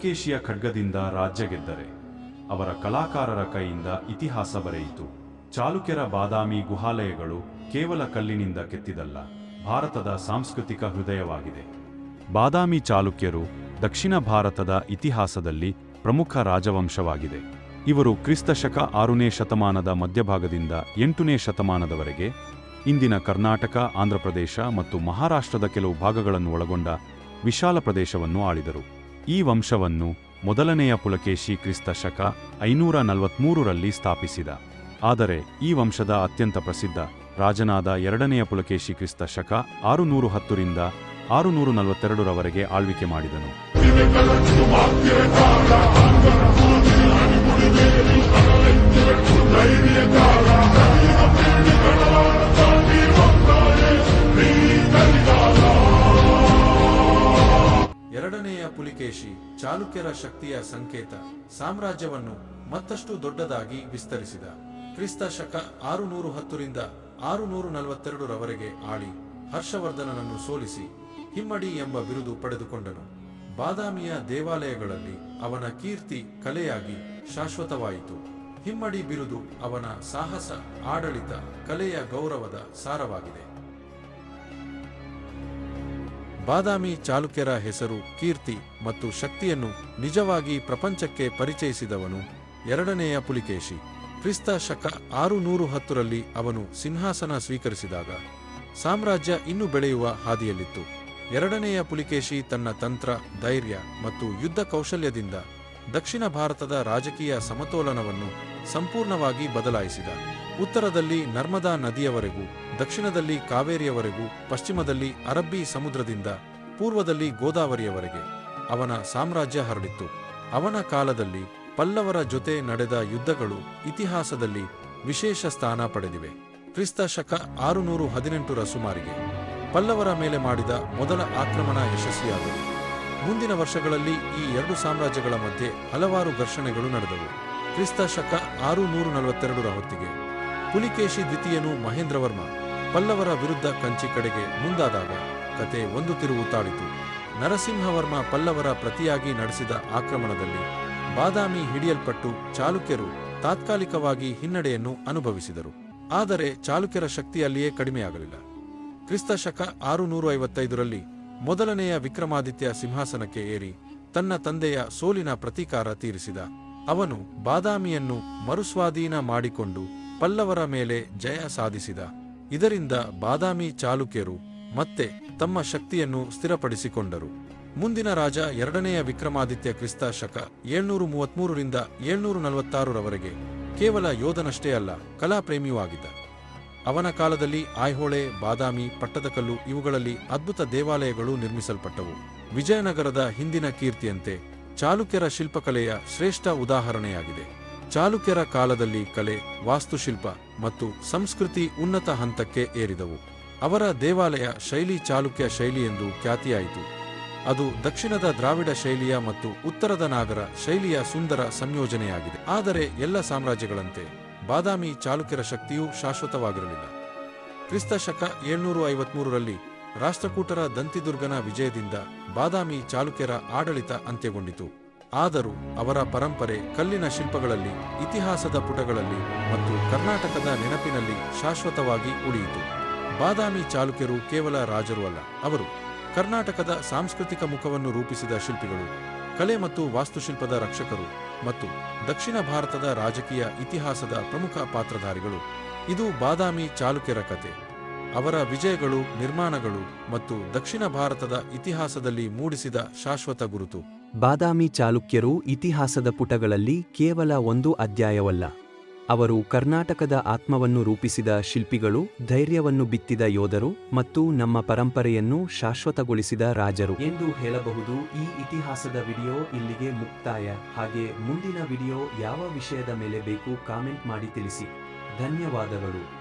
ಪುಲಕೇಶಿಯ ಖಡ್ಗದಿಂದ ರಾಜ್ಯ ಗೆದ್ದರೆ ಅವರ ಕಲಾಕಾರರ ಕೈಯಿಂದ ಇತಿಹಾಸ ಬರೆಯಿತು. ಚಾಲುಕ್ಯರ ಬಾದಾಮಿ ಗುಹಾಲಯಗಳು ಕೇವಲ ಕಲ್ಲಿನಿಂದ ಕೆತ್ತಿದಲ್ಲ ಭಾರತದ ಸಾಂಸ್ಕೃತಿಕ ಹೃದಯವಾಗಿದೆ. ಬಾದಾಮಿ ಚಾಲುಕ್ಯರು ದಕ್ಷಿಣ ಭಾರತದ ಇತಿಹಾಸದಲ್ಲಿ ಪ್ರಮುಖ ರಾಜವಂಶವಾಗಿದೆ. ಇವರು ಕ್ರಿಸ್ತಶಕ ಆರುನೇ ಶತಮಾನದ ಮಧ್ಯಭಾಗದಿಂದ ಎಂಟನೇ ಶತಮಾನದವರೆಗೆ ಇಂದಿನ ಕರ್ನಾಟಕ, ಆಂಧ್ರಪ್ರದೇಶ ಮತ್ತು ಮಹಾರಾಷ್ಟ್ರದ ಕೆಲವು ಭಾಗಗಳನ್ನು ಒಳಗೊಂಡ ವಿಶಾಲ ಪ್ರದೇಶವನ್ನು ಆಳಿದರು. ಈ ವಂಶವನ್ನು ಮೊದಲನೆಯ ಪುಲಕೇಶಿ ಕ್ರಿಸ್ತ ಶಕ ಐನೂರ ನಲವತ್ಮೂರರಲ್ಲಿ ಸ್ಥಾಪಿಸಿದ. ಆದರೆ ಈ ವಂಶದ ಅತ್ಯಂತ ಪ್ರಸಿದ್ಧ ರಾಜನಾದ ಎರಡನೆಯ ಪುಲಕೇಶಿ ಕ್ರಿಸ್ತ ಶಕ ಆರುನೂರು ಹತ್ತರಿಂದ ಆರುನೂರು ನಲವತ್ತೆರಡರವರೆಗೆ ಆಳ್ವಿಕೆ ಮಾಡಿದನು. ಪುಲಿಕೇಶಿ ಚಾಲುಕ್ಯರ ಶಕ್ತಿಯ ಸಂಕೇತ, ಸಾಮ್ರಾಜ್ಯವನ್ನು ಮತ್ತಷ್ಟು ದೊಡ್ಡದಾಗಿ ವಿಸ್ತರಿಸಿದ. ಕ್ರಿಸ್ತ ಶಕ ಆರುನೂರು ಹತ್ತರಿಂದ ಆರುನೂರು ನಲವತ್ತೆರಡರವರೆಗೆ ಆಳಿ ಹರ್ಷವರ್ಧನನನ್ನು ಸೋಲಿಸಿ ಹಿಮ್ಮಡಿ ಎಂಬ ಬಿರುದು ಪಡೆದುಕೊಂಡನು. ಬಾದಾಮಿಯ ದೇವಾಲಯಗಳಲ್ಲಿ ಅವನ ಕೀರ್ತಿ ಕಲೆಯಾಗಿ ಶಾಶ್ವತವಾಯಿತು. ಹಿಮ್ಮಡಿ ಬಿರುದು ಅವನ ಸಾಹಸ, ಆಡಳಿತ, ಕಲೆಯ ಗೌರವದ ಸಾರವಾಗಿದೆ. ಬಾದಾಮಿ ಚಾಲುಕ್ಯರ ಹೆಸರು ಕೀರ್ತಿ ಮತ್ತು ಶಕ್ತಿಯನ್ನು ನಿಜವಾಗಿ ಪ್ರಪಂಚಕ್ಕೆ ಪರಿಚಯಿಸಿದವನು ಎರಡನೆಯ ಪುಲಿಕೇಶಿ. ಕ್ರಿಸ್ತ ಶಕ ಆರು ನೂರು ಹತ್ತರಲ್ಲಿ ಅವನು ಸಿಂಹಾಸನ ಸ್ವೀಕರಿಸಿದಾಗ ಸಾಮ್ರಾಜ್ಯ ಇನ್ನೂ ಬೆಳೆಯುವ ಹಾದಿಯಲ್ಲಿತ್ತು. ಎರಡನೆಯ ಪುಲಿಕೇಶಿ ತನ್ನ ತಂತ್ರ, ಧೈರ್ಯ ಮತ್ತು ಯುದ್ಧ ಕೌಶಲ್ಯದಿಂದ ದಕ್ಷಿಣ ಭಾರತದ ರಾಜಕೀಯ ಸಮತೋಲನವನ್ನು ಸಂಪೂರ್ಣವಾಗಿ ಬದಲಾಯಿಸಿದ. ಉತ್ತರದಲ್ಲಿ ನರ್ಮದಾ ನದಿಯವರೆಗೂ, ದಕ್ಷಿಣದಲ್ಲಿ ಕಾವೇರಿಯವರೆಗೂ, ಪಶ್ಚಿಮದಲ್ಲಿ ಅರಬ್ಬಿ ಸಮುದ್ರದಿಂದ, ಪೂರ್ವದಲ್ಲಿ ಗೋದಾವರಿಯವರೆಗೆ ಅವನ ಸಾಮ್ರಾಜ್ಯ ಹರಡಿತ್ತು. ಅವನ ಕಾಲದಲ್ಲಿ ಪಲ್ಲವರ ಜೊತೆ ನಡೆದ ಯುದ್ಧಗಳು ಇತಿಹಾಸದಲ್ಲಿ ವಿಶೇಷ ಸ್ಥಾನ ಪಡೆದಿವೆ. ಕ್ರಿಸ್ತ ಶಕ ಆರುನೂರು ಹದಿನೆಂಟರ ಸುಮಾರಿಗೆ ಪಲ್ಲವರ ಮೇಲೆ ಮಾಡಿದ ಮೊದಲ ಆಕ್ರಮಣ ಯಶಸ್ವಿಯಾದವು ಮುಂದಿನ ವರ್ಷಗಳಲ್ಲಿ ಈ ಎರಡು ಸಾಮ್ರಾಜ್ಯಗಳ ಮಧ್ಯೆ ಹಲವಾರು ಘರ್ಷಣೆಗಳು ನಡೆದವು. ಕ್ರಿಸ್ತ ಶಕ ಆರು ನೂರು ನಲವತ್ತೆರಡರ ಹೊತ್ತಿಗೆ ಪುಲಿಕೇಶಿ ದ್ವಿತೀಯನು ಮಹೇಂದ್ರವರ್ಮ ಪಲ್ಲವರ ವಿರುದ್ಧ ಕಂಚಿ ಕಡೆಗೆ ಮುಂದಾದಾಗ ಕತೆ ಒಂದು ತಿರುವು ತಾಳಿತು. ನರಸಿಂಹವರ್ಮ ಪಲ್ಲವರ ಪ್ರತಿಯಾಗಿ ನಡೆಸಿದ ಆಕ್ರಮಣದಲ್ಲಿ ಬಾದಾಮಿ ಹಿಡಿಯಲ್ಪಟ್ಟು ಚಾಲುಕ್ಯರು ತಾತ್ಕಾಲಿಕವಾಗಿ ಹಿನ್ನಡೆಯನ್ನು ಅನುಭವಿಸಿದರು. ಆದರೆ ಚಾಲುಕ್ಯರ ಶಕ್ತಿಯಲ್ಲಿಯೇ ಕಡಿಮೆಯಾಗಲಿಲ್ಲ. ಕ್ರಿಸ್ತ ಶಕ ಆರು ನೂರು ಐವತ್ತೈದರಲ್ಲಿ ಮೊದಲನೆಯ ವಿಕ್ರಮಾದಿತ್ಯ ಸಿಂಹಾಸನಕ್ಕೆ ಏರಿ ತನ್ನ ತಂದೆಯ ಸೋಲಿನ ಪ್ರತೀಕಾರ ತೀರಿಸಿದ. ಅವನು ಬಾದಾಮಿಯನ್ನು ಮರುಸ್ವಾಧೀನ ಮಾಡಿಕೊಂಡು ಪಲ್ಲವರ ಮೇಲೆ ಜಯ ಸಾಧಿಸಿದ. ಇದರಿಂದ ಬಾದಾಮಿ ಚಾಲುಕ್ಯರು ಮತ್ತೆ ತಮ್ಮ ಶಕ್ತಿಯನ್ನು ಸ್ಥಿರಪಡಿಸಿಕೊಂಡರು. ಮುಂದಿನ ರಾಜ ಎರಡನೆಯ ವಿಕ್ರಮಾದಿತ್ಯ ಕ್ರಿಸ್ತ ಶಕ ಏಳ್ನೂರು ಮೂವತ್ಮೂರರಿಂದ ಏಳ್ನೂರು ನಲವತ್ತಾರರವರೆಗೆ ಕೇವಲ ಯೋಧನಷ್ಟೇ ಅಲ್ಲ, ಕಲಾಪ್ರೇಮಿಯೂ ಆಗಿದ್ದ. ಅವನ ಕಾಲದಲ್ಲಿ ಆಯ್ಹೊಳೆ, ಬಾದಾಮಿ, ಪಟ್ಟದಕಲ್ಲು ಇವುಗಳಲ್ಲಿ ಅದ್ಭುತ ದೇವಾಲಯಗಳು ನಿರ್ಮಿಸಲ್ಪಟ್ಟವು. ವಿಜಯನಗರದ ಹಿಂದಿನ ಕೀರ್ತಿಯಂತೆ ಚಾಲುಕ್ಯರ ಶಿಲ್ಪಕಲೆಯ ಶ್ರೇಷ್ಠ ಉದಾಹರಣೆಯಾಗಿದೆ. ಚಾಲುಕ್ಯರ ಕಾಲದಲ್ಲಿ ಕಲೆ, ವಾಸ್ತುಶಿಲ್ಪ ಮತ್ತು ಸಂಸ್ಕೃತಿ ಉನ್ನತ ಹಂತಕ್ಕೆ ಏರಿದವು. ಅವರ ದೇವಾಲಯ ಶೈಲಿ ಚಾಲುಕ್ಯ ಶೈಲಿ ಎಂದು ಖ್ಯಾತಿಯಾಯಿತು. ಅದು ದಕ್ಷಿಣದ ದ್ರಾವಿಡ ಶೈಲಿಯ ಮತ್ತು ಉತ್ತರದ ನಾಗರ ಶೈಲಿಯ ಸುಂದರ ಸಂಯೋಜನೆಯಾಗಿದೆ. ಆದರೆ ಎಲ್ಲ ಸಾಮ್ರಾಜ್ಯಗಳಂತೆ ಬಾದಾಮಿ ಚಾಲುಕ್ಯರ ಶಕ್ತಿಯು ಶಾಶ್ವತವಾಗಿರಲಿಲ್ಲ. ಕ್ರಿಸ್ತ ಶಕ ಏಳ್ನೂರು ಐವತ್ಮೂರರಲ್ಲಿ ರಾಷ್ಟ್ರಕೂಟರ ದಂತಿದುರ್ಗನ ವಿಜಯದಿಂದ ಬಾದಾಮಿ ಚಾಲುಕ್ಯರ ಆಡಳಿತ ಅಂತ್ಯಗೊಂಡಿತು. ಆದರೂ ಅವರ ಪರಂಪರೆ ಕಲ್ಲಿನ ಶಿಲ್ಪಗಳಲ್ಲಿ, ಇತಿಹಾಸದ ಪುಟಗಳಲ್ಲಿ ಮತ್ತು ಕರ್ನಾಟಕದ ನೆನಪಿನಲ್ಲಿ ಶಾಶ್ವತವಾಗಿ ಉಳಿಯಿತು. ಬಾದಾಮಿ ಚಾಲುಕ್ಯರು ಕೇವಲ ರಾಜರು ಅಲ್ಲ, ಅವರು ಕರ್ನಾಟಕದ ಸಾಂಸ್ಕೃತಿಕ ಮುಖವನ್ನು ರೂಪಿಸಿದ ಶಿಲ್ಪಿಗಳು. ಕಲೆ ಮತ್ತು ವಾಸ್ತುಶಿಲ್ಪದ ರಕ್ಷಕರು ಮತ್ತು ದಕ್ಷಿಣ ಭಾರತದ ರಾಜಕೀಯ ಇತಿಹಾಸದ ಪ್ರಮುಖ ಪಾತ್ರಧಾರಿಗಳು. ಇದು ಬಾದಾಮಿ ಚಾಲುಕ್ಯರ ಕತೆ. ಅವರ ವಿಜಯಗಳು, ನಿರ್ಮಾಣಗಳು ಮತ್ತು ದಕ್ಷಿಣ ಭಾರತದ ಇತಿಹಾಸದಲ್ಲಿ ಮೂಡಿಸಿದ ಶಾಶ್ವತ ಗುರುತು. ಬಾದಾಮಿ ಚಾಲುಕ್ಯರು ಇತಿಹಾಸದ ಪುಟಗಳಲ್ಲಿ ಕೇವಲ ಒಂದು ಅಧ್ಯಾಯವಲ್ಲ. ಅವರು ಕರ್ನಾಟಕದ ಆತ್ಮವನ್ನು ರೂಪಿಸಿದ ಶಿಲ್ಪಿಗಳು, ಧೈರ್ಯವನ್ನು ಬಿತ್ತಿದ ಯೋಧರು ಮತ್ತು ನಮ್ಮ ಪರಂಪರೆಯನ್ನು ಶಾಶ್ವತಗೊಳಿಸಿದ ರಾಜರು. ಎಂದು ಹೇಳಬಹುದು, ಈ ಇತಿಹಾಸದ ವಿಡಿಯೋ ಇಲ್ಲಿಗೆ ಮುಕ್ತಾಯ. ಹಾಗೆ ಮುಂದಿನ ವಿಡಿಯೋ ಯಾವ ವಿಷಯದ ಮೇಲೆ ಬೇಕು ಕಾಮೆಂಟ್ ಮಾಡಿ ತಿಳಿಸಿ. ಧನ್ಯವಾದಗಳು.